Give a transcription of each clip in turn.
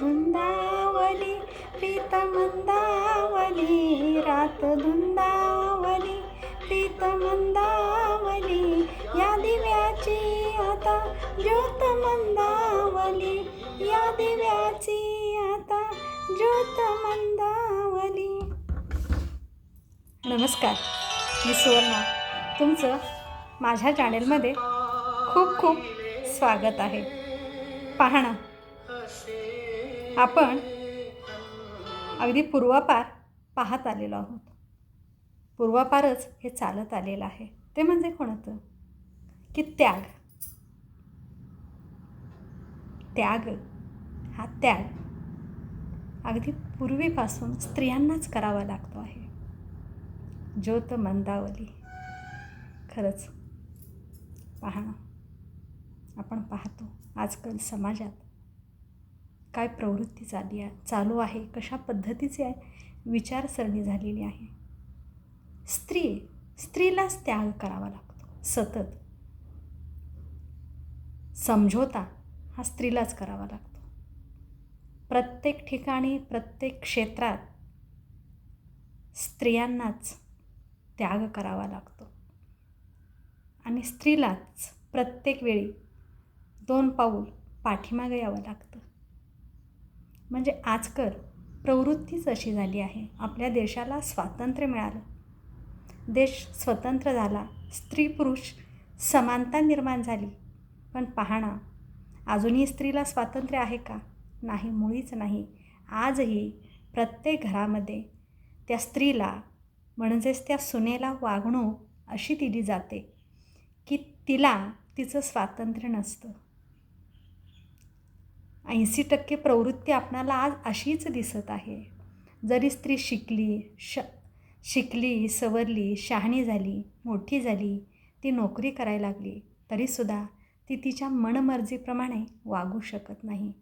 धुंदावली प्रीत मंदावली रात धुंदावली प्रीत मंदावली या दिव्याची आता ज्योत मंदावली या दिव्याची आता ज्योत मंदावली नमस्कार मी सुवर्णा. तुमचं माझ्या चॅनेलमध्ये खूप खूप स्वागत आहे. पाहणं. आपण अगदी पूर्वापार पाहत आलेलो आहोत. पूर्वापारच हे चालत आलेलं आहे. ते म्हणजे कोणतं की त्याग. त्याग. हा त्याग अगदी पूर्वीपासून स्त्रियांनाच करावा लागतो आहे. ज्योत मंदावली. खरंच पाहणं आपण पाहतो आजकाल समाजात. काय प्रवृत्ती चालली आहे चालू आहे कशा पद्धतीचे आहे विचारसरणी झालेली आहे. स्त्री स्त्रीलाच त्याग करावा लागतो सतत. समझोता हा स्त्रीलाच करावा लागतो. प्रत्येक ठिकाणी प्रत्येक क्षेत्रात स्त्रियांनाच त्याग करावा लागतो. आणि स्त्रीलाच प्रत्येक वेळी दोन पाऊल पाठीमागे यावं लागतं. म्हणजे आजकाल प्रवृत्तीच अशी झाली आहे. आपल्या देशाला स्वातंत्र्य मिळालं. देश स्वतंत्र झाला. स्त्री पुरुष समानता निर्माण झाली. पण पाहणा अजूनही स्त्रीला स्वातंत्र्य आहे का? नाही मुळीच नाही. आजही प्रत्येक घरामध्ये त्या स्त्रीला म्हणजेच त्या सुनेला वागणूक अशी दिली जाते की तिला तिचं स्वातंत्र्य नसतं. ऐंशी टक्के प्रवृत्ती आपणाला आज अशीच दिसत आहे. जरी स्त्री शिकली श शिकली सवरली शहाणी झाली मोठी झाली ती नोकरी करायला लागली तरीसुद्धा ती तिच्या मनमर्जीप्रमाणे वागू शकत नाही.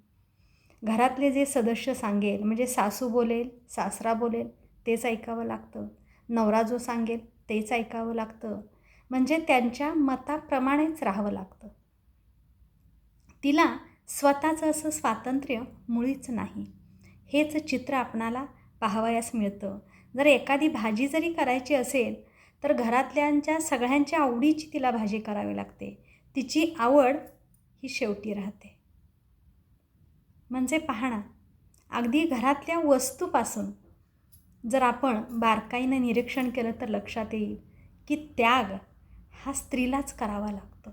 घरातले जे सदस्य सांगेल म्हणजे सासू बोलेल सासरा बोलेल तेच ऐकावं लागतं. नवरा जो सांगेल तेच ऐकावं लागतं. म्हणजे त्यांच्या मताप्रमाणेच राहावं लागतं. तिला स्वतःचं असं स्वातंत्र्य मुळीच नाही. हेच चित्र आपणाला पाहावयास मिळतं. जर एखादी भाजी जरी करायची असेल तर घरातल्यांच्या सगळ्यांच्या आवडीची तिला भाजी करावी लागते. तिची आवड ही शेवटी राहते. म्हणजे पाहणा. अगदी घरातल्या वस्तूपासून जर आपण बारकाईनं निरीक्षण केलं तर लक्षात येईल की त्याग हा स्त्रीलाच करावा लागतो.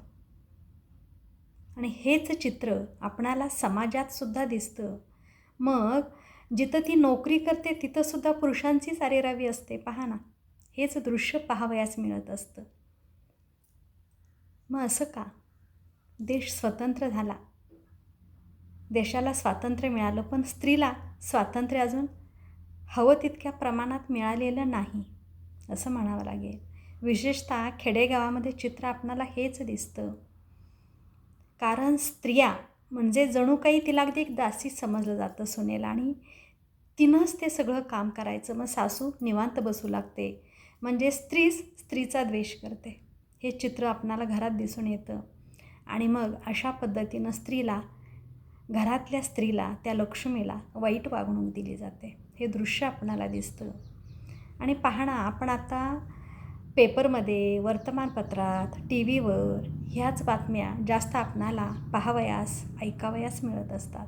आणि हेच चित्र आपणाला समाजातसुद्धा दिसतं. मग जिथं ती नोकरी करते तिथंसुद्धा पुरुषांचीच अरेरावी असते. पहा ना हेच दृश्य पाहावयास मिळत असतं. मग असं का? देश स्वतंत्र झाला. देशाला स्वातंत्र्य मिळालं पण स्त्रीला स्वातंत्र्य अजून हवं तितक्या प्रमाणात मिळालेलं नाही असं म्हणावं लागेल. विशेषतः खेडेगावामध्ये चित्र आपणाला हेच दिसतं. कारण स्त्रिया म्हणजे जणू काही तिला अगदी एक दासीच समजलं जातं सुनेला आणि तिनंच ते सगळं काम करायचं. मग सासू निवांत बसू लागते. म्हणजे स्त्रीच स्त्रीचा द्वेष करते. हे चित्र आपणाला घरात दिसून येतं. आणि मग अशा पद्धतीनं स्त्रीला घरातल्या स्त्रीला त्या लक्ष्मीला वाईट वागणूक दिली जाते. हे दृश्य आपणाला दिसतं. आणि पाहणं आपण आता पेपरमध्ये वर्तमानपत्रात टी व्हीवर ह्याच बातम्या जास्त आपणाला पाहावयास ऐकावयास मिळत असतात.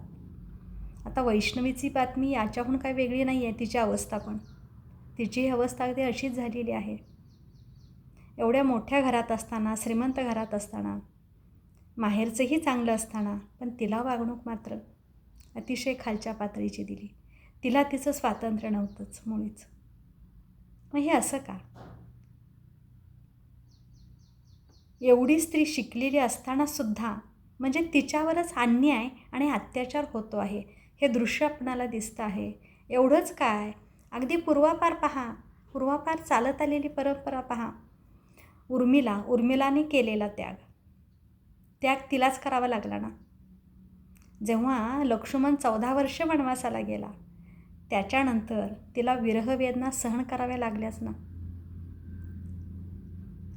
आता वैष्णवीची बातमी याच्याहून काही वेगळी नाही आहे तिची अवस्था पण. तिची अवस्था अगदी अशीच झालेली आहे. एवढ्या मोठ्या घरात असताना श्रीमंत घरात असताना माहेरचंही चांगलं असताना पण तिला वागणूक मात्र अतिशय खालच्या पातळीची दिली. तिला तिचं स्वातंत्र्य नव्हतंच मुळीच. मग हे असं का? एवढी स्त्री शिकलेली असतानासुद्धा म्हणजे तिच्यावरच अन्याय आणि अत्याचार होतो आहे. हे दृश्य आपणाला दिसतं आहे. एवढंच काय? अगदी पूर्वापार पहा. पूर्वापार चालत आलेली परंपरा पहा. उर्मिला उर्मिलाने केलेला त्याग. त्याग तिलाच करावा लागला ना? जेव्हा लक्ष्मण चौदा वर्ष वनवासाला गेला त्याच्यानंतर तिला विरहवेदना सहन कराव्या लागल्याच ना?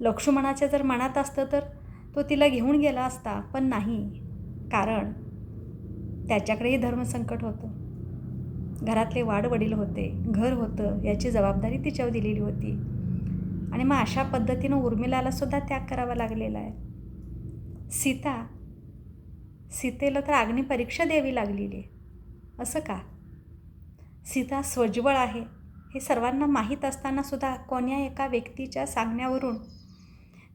लक्ष्मणाच्या जर मनात असतं तर तो तिला घेऊन गेला असता पण नाही. कारण त्याच्याकडेही धर्मसंकट होतं. घरातले वाडवडील होते घर होतं याची जबाबदारी तिच्यावर दिलेली होती. आणि मग अशा पद्धतीनं उर्मिलाला सुद्धा त्याग करावा लागलेला आहे. सीता सीतेला तर अग्निपरीक्षा द्यावी लागलेली आहे. असं का? सीता स्वज्वळ आहे हे सर्वांना माहीत असतानासुद्धा कोण्या एका व्यक्तीच्या सांगण्यावरून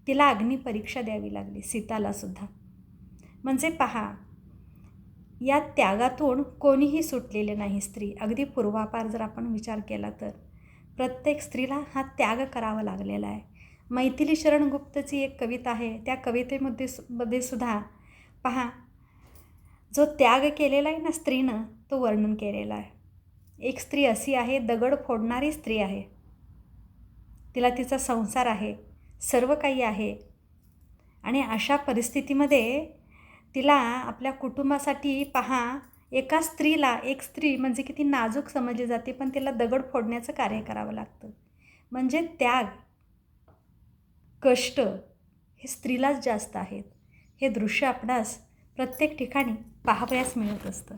तिला अग्निपरीक्षा द्यावी लागली सीतालासुद्धा म्हणजे पहा या त्यागातून कोणीही सुटलेले नाही स्त्री. अगदी पूर्वापार जर आपण विचार केला तर. प्रत्येक स्त्रीला हा त्याग करावा लागलेला आहे. मैथिली शरण गुप्तची एक कविता आहे. त्या कवितेमध्ये मध्ये सुद्धा पहा जो त्याग केलेला आहे ना स्त्रीनं तो वर्णन केलेला आहे. एक स्त्री अशी आहे दगड फोडणारी स्त्री आहे. तिला तिचा संसार आहे. सर्व काही आहे. आणि अशा परिस्थितीमध्ये तिला आपल्या कुटुंबासाठी पहा एका स्त्रीला एक स्त्री म्हणजे किती नाजूक समजली जाते पण तिला दगड फोडण्याचं कार्य करावं लागतं. म्हणजे त्याग कष्ट हे स्त्रीलाच जास्त आहेत. हे दृश्य आपणास प्रत्येक ठिकाणी पाहावयास मिळत असतं.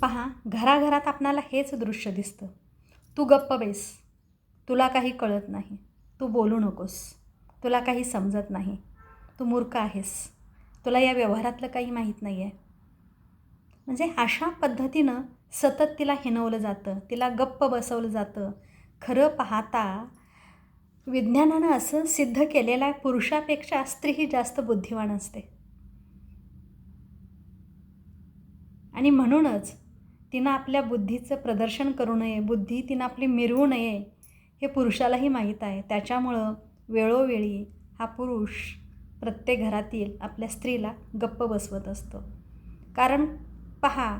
पहा घराघरात आपणाला हेच दृश्य दिसतं. तू गप्प बैस तुला काही कळत नाही. तू बोलू नकोस. तुला काही समजत नाही. तू मूर्ख आहेस. तुला या व्यवहारातलं काही माहीत नाही आहे म्हणजे अशा पद्धतीनं सतत तिला हिनवलं जातं. तिला गप्प बसवलं जातं. खरं पाहता विज्ञानानं असं सिद्ध केलेलं आहे पुरुषापेक्षा स्त्री ही जास्त बुद्धिवान असते. आणि म्हणूनच तिनं आपल्या बुद्धीचं प्रदर्शन करू नये. बुद्धी तिनं आपली मिरवू नये. हे पुरुषालाही माहीत आहे. त्याच्यामुळं वेळोवेळी हा पुरुष प्रत्येक घरातील आपल्या स्त्रीला गप्प बसवत असतो. कारण पहा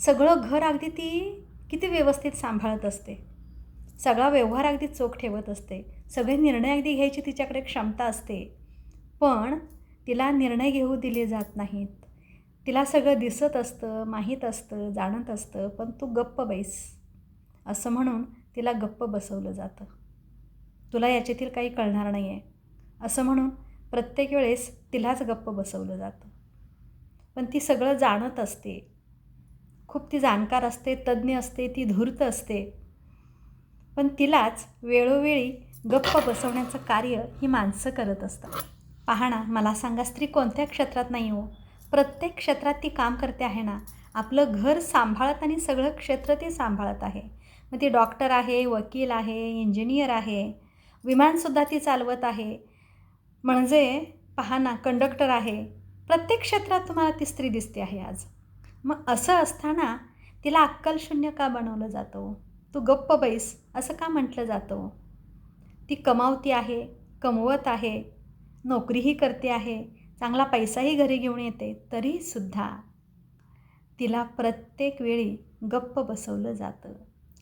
सगळं घर अगदी ती किती व्यवस्थित सांभाळत असते. सगळा व्यवहार अगदी चोख ठेवत असते. सगळे निर्णय अगदी घ्यायची तिच्याकडे क्षमता असते. पण तिला निर्णय घेऊ दिले जात नाहीत. तिला सगळं दिसत असतं माहीत असतं जाणत असतं पण तू गप्प बैस असं म्हणून तिला गप्प बसवलं जातं. तुला याच्यातील काही कळणार नाही आहे असं म्हणून प्रत्येक वेळेस तिलाच गप्प बसवलं जातं. पण ती सगळं जाणत असते. खूप ती जाणकार असते तज्ज्ञ असते ती धूर्त असते. पण तिलाच वेळोवेळी गप्प बसवण्याचं कार्य ही माणसं करत असतात. पाहणा मला सांगा स्त्री कोणत्या क्षेत्रात नाही हो? प्रत्येक क्षेत्रात ती काम करते आहे ना? आपलं घर सांभाळत आणि सगळं क्षेत्र ती सांभाळत आहे. मग ती डॉक्टर आहे वकील आहे इंजिनियर आहे विमानसुद्धा ती चालवत आहे. म्हणजे पहा ना कंडक्टर आहे. प्रत्येक क्षेत्रात तुम्हाला ती स्त्री दिसते आहे आज. मग असं असताना तिला अक्कलशून्य का बनवलं जातं हो? तू गप्प बैस असं का म्हटलं जातं हो? ती कमावती आहे कमवत आहे नोकरीही करते आहे चांगला पैसाही घरी घेऊन येते तरीसुद्धा तिला प्रत्येक वेळी गप्प बसवलं जातं.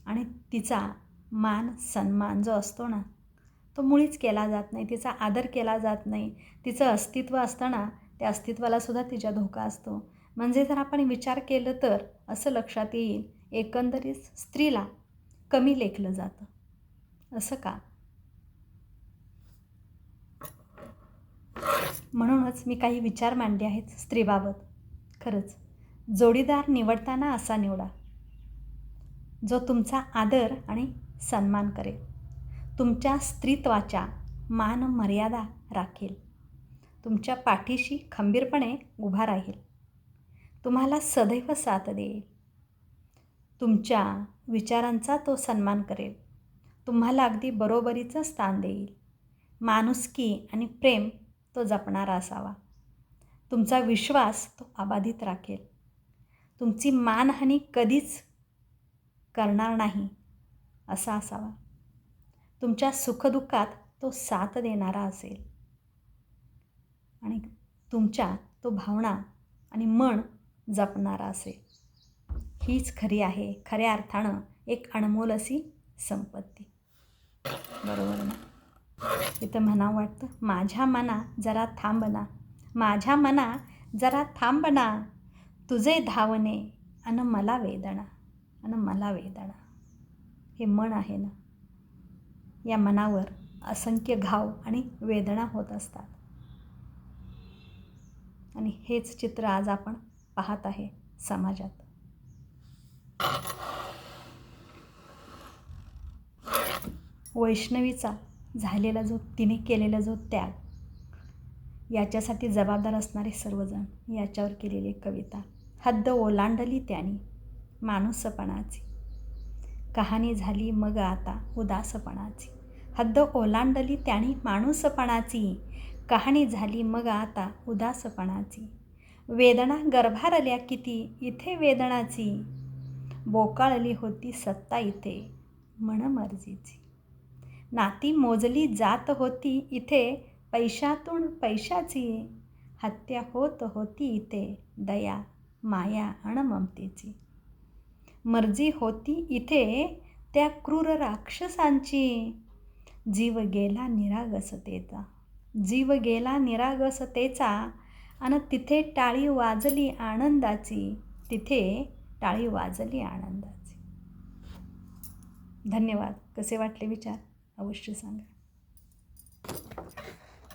आणि तिचा मान सन्मान जो असतो ना तो मुळीच केला जात नाही. तिचा आदर केला जात नाही. तिचं अस्तित्व असताना त्या अस्तित्वालासुद्धा तिच्या धोका असतो. म्हणजे जर आपण विचार केलं तर असं लक्षात येईल एकंदरीत स्त्रीला कमी लेखलं जातं. असं का? म्हणूनच मी काही विचार मांडले आहेत स्त्रीबाबत. खरंच जोडीदार निवडताना असा निवडा. जो तुमचा आदर आणि सन्मान करेल. तुमच्या स्त्रीत्वाच्या मान मर्यादा राखेल. तुमच्या पाठीशी खंबीरपणे उभा राहील. तुम्हाला सदैव साथ देईल. तुमच्या विचारांचा तो सन्मान करेल. तुम्हाला अगदी बरोबरीचं स्थान देईल. माणुसकी आणि प्रेम तो जपणारा असावा. तुमचा विश्वास तो अबाधित राखेल. तुमची मानहानी कधीच करणार नाही असा असावा. तुमच्या सुखदुःखात तो साथ देणारा असेल. आणि तुमच्या तो भावना आणि मन जपणारा असेल. हीच खरी आहे खऱ्या अर्थानं एक अनमोल अशी संपत्ती. बरोबर ना? इथं म्हणावं वाटतं माझ्या मना जरा थांबना माझ्या मना जरा थांबना तुझे धावणे अन मला वेदना. आणि मला वेदना. हे मन आहे ना. या मनावर असंख्य घाव आणि वेदना होत असतात. आणि हेच चित्र आज आपण पाहत आहे समाजात. वैष्णवीचा झालेला जो तिने केलेला जो त्याग याच्यासाठी जबाबदार असणारे सर्वजण याच्यावर केलेली कविता. हद्द ओलांडली त्याने. माणूसपणाची. कहाणी झाली मग आता उदासपणाची. हद्द ओलांडली त्याने माणूसपणाची. कहाणी झाली मग आता उदासपणाची. वेदना गर्भारल्या किती इथे वेदनाची. बोकाळली होती सत्ता इथे मनमर्जीची. नाती मोजली जात होती इथे पैशातून पैशाची. हत्या होत होती इथे दया माया अणममतेची. मर्जी होती इथे त्या क्रूर राक्षसांची. जीव गेला निरागसतेचा. जीव गेला निरागसतेचा आणि तिथे टाळी वाजली आनंदाची. तिथे टाळी वाजली आनंदाची. धन्यवाद. कसे वाटले विचार? अवश्य सांगा.